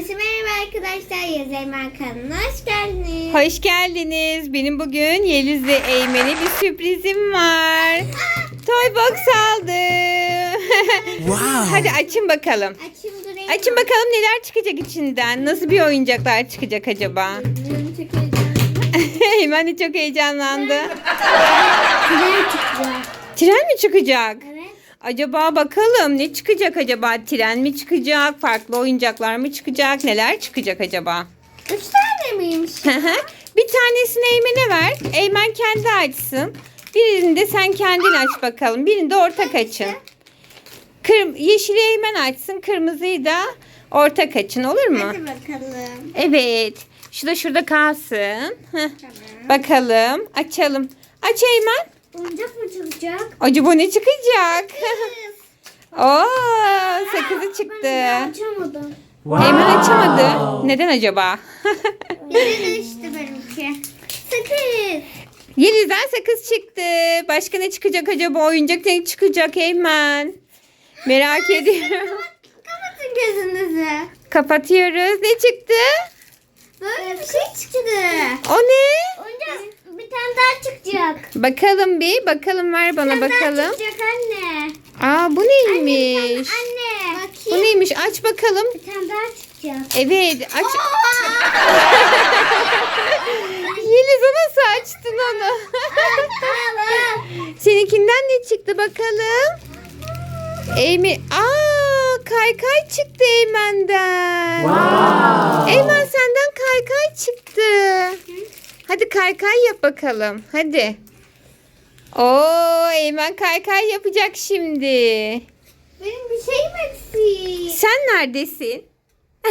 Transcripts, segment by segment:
Herkese merhaba arkadaşlar. Yazayman kanalına hoş geldiniz. Hoş geldiniz. Benim bugün Yeliz ve Eymen'e bir sürprizim var. Toy box aldım. Wow. Hadi açın bakalım. Açayım durayım. Açın bakalım neler çıkacak içinden. Nasıl bir oyuncaklar çıkacak acaba? Eymen de çok heyecanlandı. Tren çıkacak. Tren mi çıkacak? Evet. Acaba bakalım ne çıkacak acaba? Tren mi çıkacak? Farklı oyuncaklar mı çıkacak? Neler çıkacak acaba? Üç tane miymiş? bir tanesini Eymen'e ver. Eymen kendi açsın. Birini de sen kendin aç bakalım. Birini de ortak açın. Kır, yeşili Eymen açsın. Kırmızıyı da ortak açın olur mu? Hadi bakalım. Evet. Şu da şurada kalsın. Heh. Tamam. Bakalım. Açalım. Aç Eymen. Oyuncak mı çıkacak? Acaba ne çıkacak? Oo, sakızı çıktı. Ben açamadım. Eymen açamadı. Neden acaba? İşte benimki. Sakız. Yeliz'den sakız çıktı. Başka ne çıkacak acaba? Oyuncak ne çıkacak Eymen? Merak ediyorum. Kapatın gözünüzü. Kapatıyoruz. Ne çıktı? Böyle bir şey çıktı. O ne? Oyuncak bir tane daha çıkacak. Bakalım bir. Bakalım ver bana Bir tane daha bakalım. çıkacak anne. Aa bu Anne neymiş? Anne. Bu Bakayım. neymiş? Aç bakalım. Bir tane daha çıkacak. Evet aç. Yeliz nasıl açtın onu? Seninkinden ne çıktı bakalım? Eymen. Aa kaykay çıktı Eymen'den. Eymen senden kaykay çıktı. Hadi kaykay yap bakalım. Hadi. Oo Eymen kaykay yapacak şimdi. Benim bir şeyim eksik. Sen neredesin?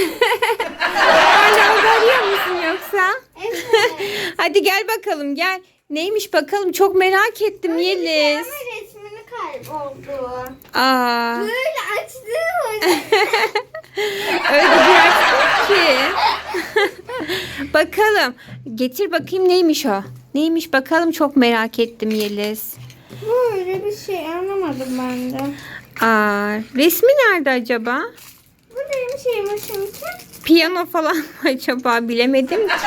Hala arıyor musun yoksa? Evet. Hadi gel bakalım gel. Neymiş bakalım çok merak ettim Yeliz. Ama resmini kayboldu. Aa, Böyle açtım. öyle bir açtın ki. bakalım. Getir bakayım neymiş o? Neymiş bakalım çok merak ettim Yeliz. Böyle bir şey anlamadım ben de. Aa, resmi nerede acaba? Bu şeyim şimdi. Piyano falan mı acaba bilemedim ki.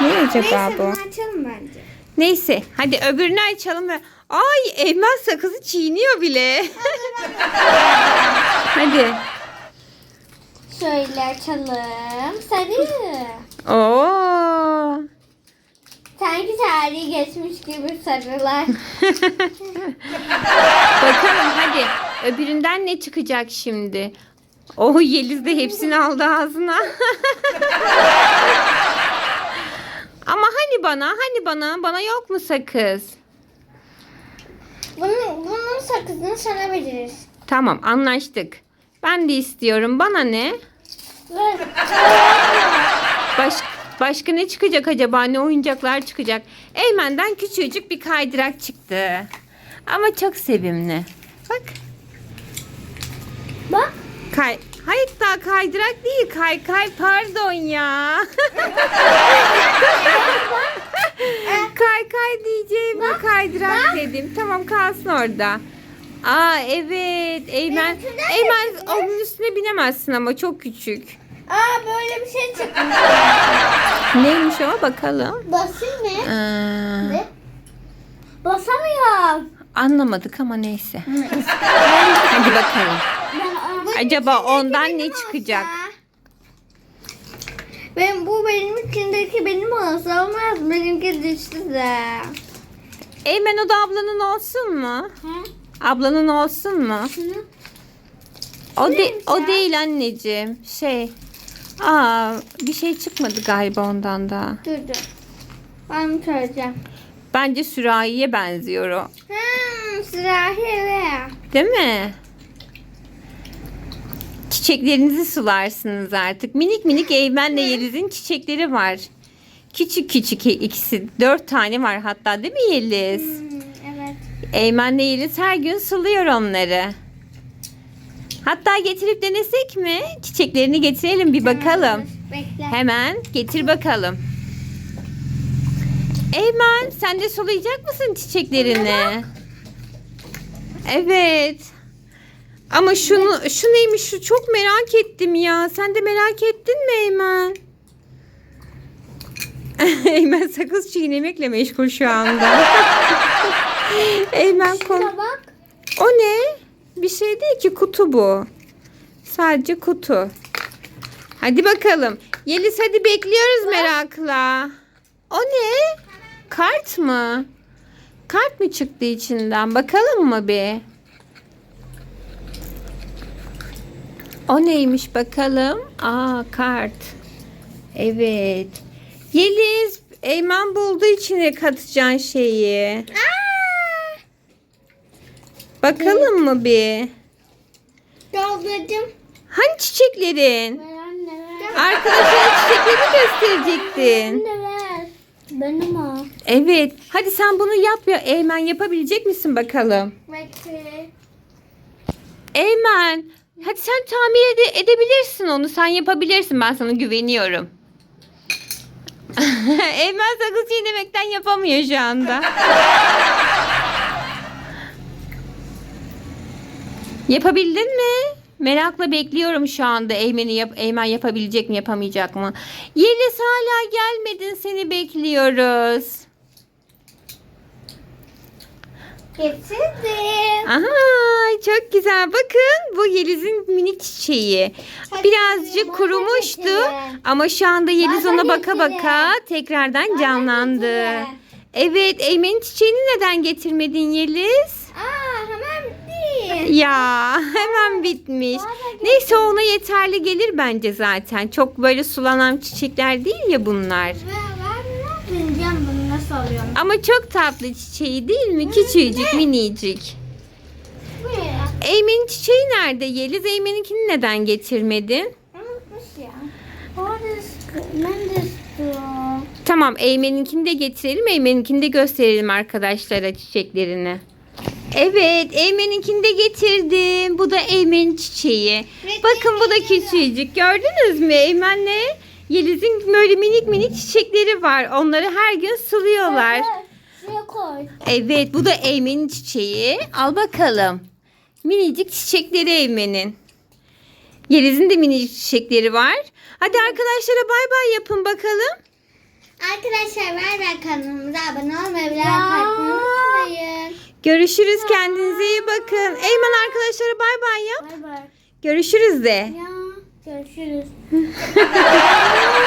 Ne acaba Neyse bu? bunu açalım bence. Neyse hadi öbürünü açalım. ve- Ay Eymen sakızı çiğniyor bile. hadi. Şöyle açalım. Sarı. Oo. Sanki tarihi geçmiş gibi sarılar. Bakalım hadi. Öbüründen ne çıkacak şimdi? Oh Yeliz de hepsini aldı ağzına. Ama hani bana, hani bana, bana yok mu sakız? bunun, bunun sakızını sana veririz. Tamam anlaştık. Ben de istiyorum. Bana ne? Ver. Baş, başka ne çıkacak acaba? Ne oyuncaklar çıkacak? Eymen'den küçücük bir kaydırak çıktı. Ama çok sevimli. Bak. Bak. Kay Hayır daha kaydırak değil. Kay kay pardon ya. kay kay diyeceğim kaydırak dedim. Tamam kalsın orada. Aa evet. Eymen. Benimkinden de Eymen çıkmış. onun üstüne binemezsin ama çok küçük. Aa böyle bir şey çıktı. Neymiş o bakalım. Basayım mı? Aa, Ne? Basamıyorum. anlamadık ama neyse. Hadi bakalım. Acaba ondan ne çıkacak? Ben bu benim içindeki benim olsa olmaz. Benimki düştü de. Eymen o da ablanın olsun mu? Hı? Ablanın olsun mu? Hı? O, de, Neymiş o ya? değil anneciğim. Şey. Aa, bir şey çıkmadı galiba ondan da. Dur dur. Ben söyleyeceğim. Bence sürahiye benziyor o. Hmm, sürahi evet. Değil mi? Çiçeklerinizi sularsınız artık. Minik minik Eymen'le Yeliz'in çiçekleri var. Küçük küçük ikisi. Dört tane var hatta değil mi Yeliz? Hmm. Eymen'le Yeliz her gün suluyor onları. Hatta getirip denesek mi? Çiçeklerini getirelim bir bakalım. Bekle. Hemen getir bakalım. Eymen sen de sulayacak mısın çiçeklerini? Evet. Ama şunu şu neymiş şu çok merak ettim ya. Sen de merak ettin mi Eymen? Eymen sakız çiğnemekle meşgul şu anda. Eymen kon. Bak. O ne? Bir şey değil ki kutu bu. Sadece kutu. Hadi bakalım. Yeliz hadi bekliyoruz merakla. O ne? Kart mı? Kart mı çıktı içinden? Bakalım mı bir? O neymiş bakalım? Aa kart. Evet. Yeliz, Eymen buldu içine katacağın şeyi. Bakalım mı bir? Doldurdum. Hangi çiçeklerin? Arkadaşlara çiçekleri gösterecektin. Benim o. Evet. Hadi sen bunu yap ya. Eymen yapabilecek misin bakalım? Bekle. Eymen. Hadi sen tamir ede- edebilirsin onu. Sen yapabilirsin. Ben sana güveniyorum. Eymen sakız çiğnemekten yapamıyor şu anda. Yapabildin mi? Merakla bekliyorum şu anda Eymen'i yap Eymen yapabilecek mi yapamayacak mı? Yeliz hala gelmedin seni bekliyoruz. Getirdim. Aha çok güzel. Bakın bu Yeliz'in minik çiçeği. Çok Birazcık kurumuştu getirin. ama şu anda Yeliz Bana ona baka getirin. baka tekrardan Bana canlandı. getirin. Evet Eymen'in çiçeğini neden getirmedin Yeliz? Aa hemen Ya hemen bitmiş. Neyse ona yeterli gelir bence zaten. Çok böyle sulanan çiçekler değil ya bunlar. Ver ver ne bileceğim bunu nasıl alıyorum. Ama çok tatlı çiçeği değil mi? Küçücük minicik. Bu ne ya? Eymen'in çiçeği nerede Yeliz? Eymen'inkini neden getirmedin? Unutmuş ya. Orada ben de istiyorum. Tamam Eymen'inkini de getirelim. Eymen'inkini de gösterelim arkadaşlara çiçeklerini. Evet Eymen'inkini de getirdim. Bu da Eymen'in çiçeği. Bakın bu da küçücük. Gördünüz mü Eymen'le Yeliz'in böyle minik minik çiçekleri var. Onları her gün suluyorlar. Evet. Evet bu da Eymen'in çiçeği. Al bakalım. Minicik çiçekleri Eymen'in. Yeliz'in de minicik çiçekleri var. Hadi arkadaşlara bay bay yapın bakalım. Arkadaşlar ver ver kanalımıza abone olmayı like atmayı unutmayın. Görüşürüz kendinize iyi bakın. Eymen arkadaşlara bay bay yap. Bay bay. Görüşürüz de. Ya görüşürüz.